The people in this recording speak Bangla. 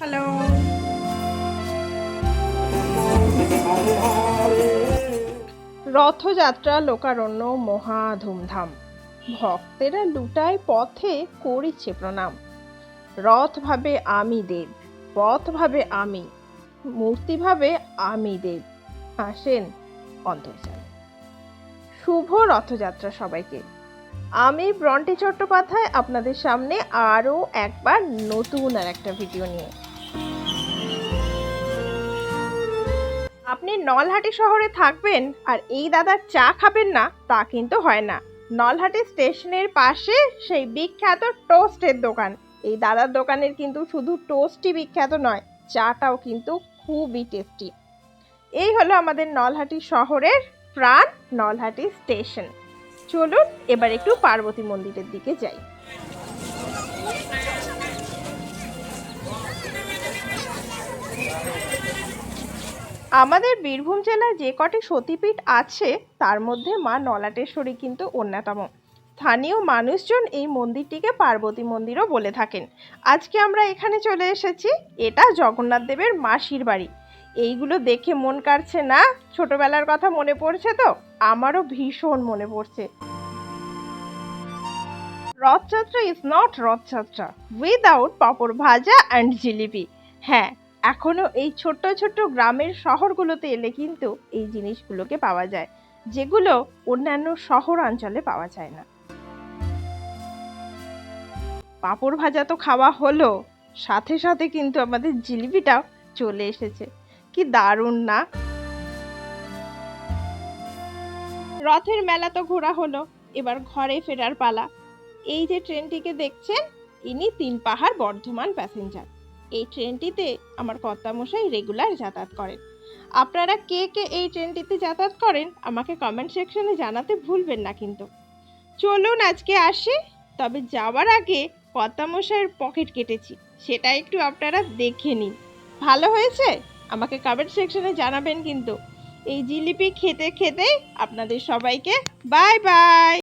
হ্যালো রথযাত্রা লোকারণ্য মহা ধুমধাম। ভক্তেরা লুটায় পথে করিছে প্রণাম। রথ ভাবে আমি দেব, পথ ভাবে আমি, মূর্তি ভাবে আমি দেব। আসেন অন্তর্জাল শুভ রথযাত্রা সবাইকে। আমি ব্রন্টি চট্টোপাধ্যায়, আপনাদের সামনে আরও একবার নতুন আর একটা ভিডিও নিয়ে। আপনি নলহাটি শহরে থাকবেন আর এই দাদার চা খাবেন না, তা কিন্তু হয় না। নলহাটি স্টেশনের পাশে সেই বিখ্যাত টোস্টের দোকান। এই দাদার দোকানের কিন্তু শুধু টোস্টই বিখ্যাত নয়, চাটাও কিন্তু খুবই টেস্টি। এই হলো আমাদের নলহাটি শহরের প্রাণ নলহাটি স্টেশন। চলুন এবার একটু পার্বতী মন্দিরের দিকে যাই। আমাদের বীরভূম জেলায় যে কটি সতীপীঠ আছে, তার মধ্যে মা নলাটেশ্বরী কিন্তু অন্যতম। স্থানীয় মানুষজন এই মন্দিরটিকে পার্বতী মন্দিরও বলে থাকেন। আজকে আমরা এখানে চলে এসেছি, এটা জগন্নাথ দেবের মাসির বাড়ি। এইগুলো দেখে মন কাড়ছে না? ছোটবেলার কথা মনে পড়ছে তো? আমারও ভীষণ মনে পড়ছে। Rathyatra is not Rathyatra. Without papad bhaja and jalebi. হ্যাঁ এখনও এই ছোট্ট ছোট্ট গ্রামের শহরগুলোতে এলে কিন্তু এই জিনিসগুলোকে পাওয়া যায়, যেগুলো অন্যান্য শহরাঞ্চলে পাওয়া যায় না। পাঁপড় ভাজা তো খাওয়া হলো, সাথে সাথে কিন্তু আমাদের জিলিপিটাও চলে এসেছে। কি দারুণ না? রথের মেলা তো ঘোরা হলো, এবার ঘরে ফেরার পালা। এই যে ট্রেনটিকে দেখছেন, ইনি তিন পাহাড় বর্ধমান প্যাসেঞ্জার। এই ট্রেনটিতে আমার কর্তামশাই রেগুলার যাতায়াত করেন। আপনারা কে কে এই ট্রেনটিতে যাতায়াত করেন, আমাকে কমেন্ট সেকশনে জানাতে ভুলবেন না কিন্তু। চলুন আজকে আসি, তবে যাওয়ার আগে কর্তামশাইয়ের পকেট কেটেছি, সেটা একটু আপনারা দেখে নিন। ভালো হয়েছে? আমাকে কমেন্ট সেকশনে জানাবেন কিন্তু। এই জিলিপি খেতে খেতে আপনাদের সবাইকে বাই বাই